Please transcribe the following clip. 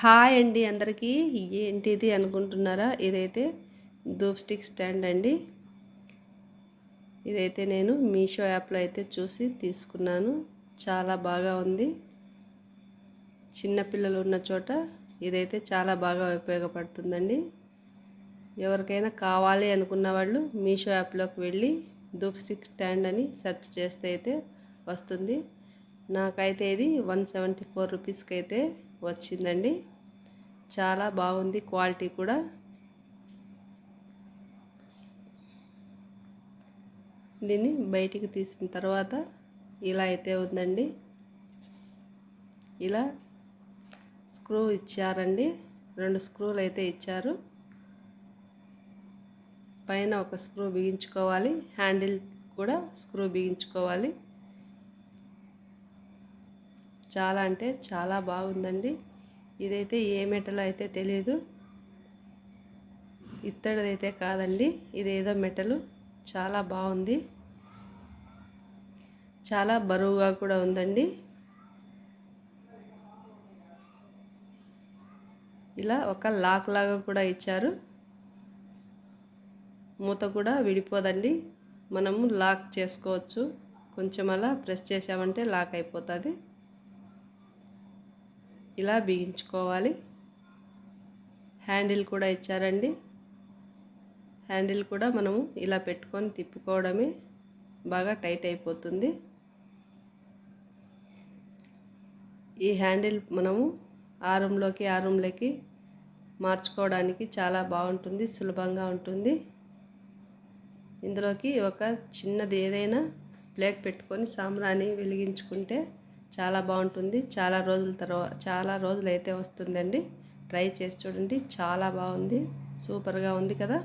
Hi అండి అందరికీ. ఏంటిది అనుకుంటున్నారా? ఇదైతే ధూప్ స్టిక్ స్టాండ్ అండి. ఇదైతే నేను మీషో యాప్లో అయితే చూసి తీసుకున్నాను. చాలా బాగా ఉంది. చిన్నపిల్లలు ఉన్న చోట ఇదైతే చాలా బాగా ఉపయోగపడుతుందండి. ఎవరికైనా కావాలి అనుకున్న వాళ్ళు మీషో యాప్లోకి వెళ్ళి ధూప్ స్టిక్ స్టాండ్ అని సెర్చ్ చేస్తే అయితే వస్తుంది. నాకైతే ఇది వన్ సెవెంటీ ఫోర్ రూపీస్కి అయితే వచ్చిందండి. చాలా బాగుంది క్వాలిటీ కూడా. దీన్ని బయటికి తీసిన తర్వాత ఇలా అయితే ఉందండి. ఇలా స్క్రూ ఇచ్చారండి. రెండు స్క్రూలు అయితే ఇచ్చారు. పైన ఒక స్క్రూ బిగించుకోవాలి. హ్యాండిల్ కూడా స్క్రూ బిగించుకోవాలి. చాలా అంటే చాలా బాగుందండి. ఇదైతే ఏ మెటల్ అయితే తెలియదు ఇత్తడిదైతే కాదండి. ఇదేదో మెటలు. చాలా బాగుంది. చాలా బరువుగా కూడా ఉందండి. ఇలా ఒక లాక్ లాగా కూడా ఇచ్చారు. మూత కూడా విడిపోదండి. మనము లాక్ చేసుకోవచ్చు. కొంచెం అలా ప్రెస్ చేసామంటే లాక్ అయిపోతుంది. ఇలా బిగించుకోవాలి. హ్యాండిల్ కూడా ఇచ్చారండి. హ్యాండిల్ కూడా మనము ఇలా పెట్టుకొని తిప్పుకోవడమే బాగా టైట్ అయిపోతుంది. ఈ హ్యాండిల్ మనము ఆరంలోకి రూమ్లోకి ఆ రూమ్లోకి మార్చుకోవడానికి చాలా బాగుంటుంది సులభంగా ఉంటుంది. ఇందులోకి ఒక చిన్నది ఏదైనా ప్లేట్ పెట్టుకొని సాంబ్రాణి వెలిగించుకుంటే చాలా బాగుంటుంది. చాలా రోజుల తర్వాత చాలా రోజులు అయితే వస్తుందండి. ట్రై చేసి చూడండి. చాలా బాగుంది. సూపర్గా ఉంది కదా.